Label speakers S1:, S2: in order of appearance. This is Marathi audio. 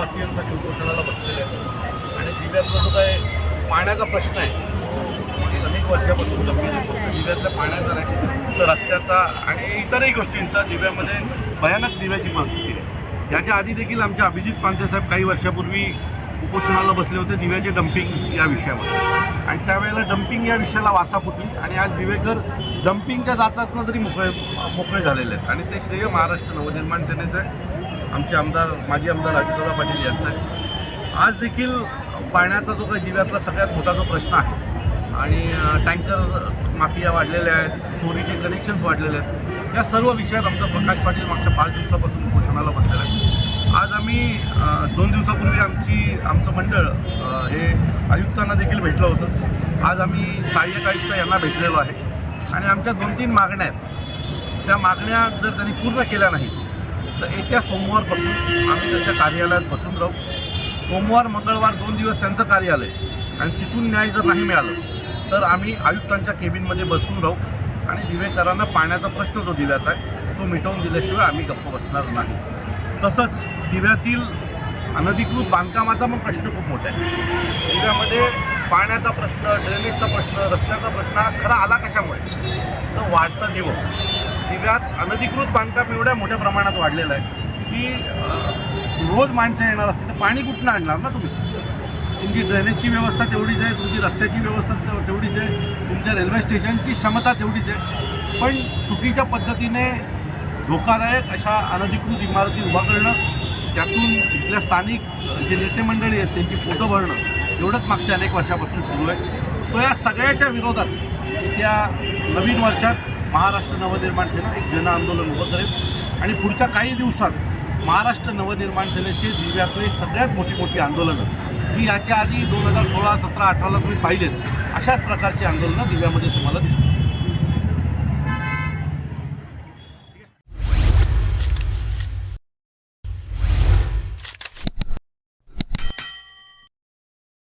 S1: वासियांसाठी उपोषणाला बसलेले आहेत. आणि जिल्ह्यातला जो काय पाण्याचा प्रश्न आहे अनेक वर्षापासून जमीन जिल्ह्यातल्या पाण्याचा नाही तर रस्त्याचा आणि इतरही गोष्टींचा दिव्यामध्ये भयानक दिव्याची परिस्थिती आहे. याच्या आधी देखील आमच्या अभिजित पानसेसाहेब काही वर्षापूर्वी उपोषणाला बसले होते दिव्याचे डम्पिंग या विषयामध्ये आणि त्यावेळेला डम्पिंग या विषयाला वाचा होती आणि आज दिवेकर डम्पिंगच्या जाचातनं तरी मोकळे मोकळे झालेले आहेत. आणि ते श्रेय महाराष्ट्र नवनिर्माण सेनेचं आहे. आमचे आमदार माजी आमदार अजितदादा पाटील यांचा. आहे आज देखील पाण्याचा जो काही दिव्यातला सगळ्यात मोठा जो प्रश्न आहे आणि टँकर माफिया वाढलेल्या आहेत चोरीचे कनेक्शन्स वाढलेले आहेत या सर्व विषयात आमचा प्रकाश पाटील मागच्या पाच दिवसापासून उपोषणाला बसलेला आहे. आज आम्ही दोन दिवसापूर्वी आमची आमचं मंडळ हे आयुक्तांना देखील भेटलं होतं. आज आम्ही सहाय्यक आयुक्त यांना भेटलेलो आहे. आणि आमच्या दोन तीन मागण्या आहेत. त्या मागण्या जर त्यांनी पूर्ण केल्या नाहीत तर येत्या सोमवारपासून आम्ही त्यांच्या कार्यालयात बसून राहू. सोमवार मंगळवार दोन दिवस त्यांचं कार्यालय आणि तिथून न्याय जर नाही मिळालं तर आम्ही आयुक्तांच्या केबिनमध्ये बसून राहू. आणि दिवेकरांना पाण्याचा प्रश्न जो दिव्याचा आहे तो मिटवून दिल्याशिवाय आम्ही गप्प बसणार नाही. तसंच दिव्यातील अनधिकृत बांधकामाचा पण प्रश्न खूप मोठा आहे. दिव्यामध्ये पाण्याचा प्रश्न ड्रेनेजचा प्रश्न रस्त्याचा प्रश्न हा खरा आला कशामुळे? तर वाढतं दिवं दिव्यात अनधिकृत बांधकाम एवढ्या मोठ्या प्रमाणात वाढलेलं आहे की रोज माणसं येणार असतील तर पाणी कुठनं आणणार ना तुम्ही? तुमची ड्रेनेजची व्यवस्था तेवढीच आहे तुमची रस्त्याची व्यवस्था तेवढीच आहे तुमच्या रेल्वे स्टेशनची क्षमता तेवढीच आहे. पण चुकीच्या पद्धतीने धोकादायक अशा अनधिकृत इमारती उभा करणं त्यातून इथल्या स्थानिक जे नेते मंडळी आहेत त्यांची पोटं भरणं एवढंच मागच्या अनेक वर्षापासून सुरू आहे. सो या सगळ्याच्या विरोधात येत्या नवीन वर्षात महाराष्ट्र नवनिर्माण सेना एक जन आंदोलन उभं करेल. आणि पुढच्या काही दिवसात महाराष्ट्र नवनिर्माण सेनेचे दिव्यातले सगळ्यात मोठी मोठी आंदोलनं जी याच्या आधी दोन हजार सोळा सतरा अठराला तुम्ही पाहिलेत अशाच प्रकारची आंदोलनं दिव्यामध्ये तुम्हाला दिसतील.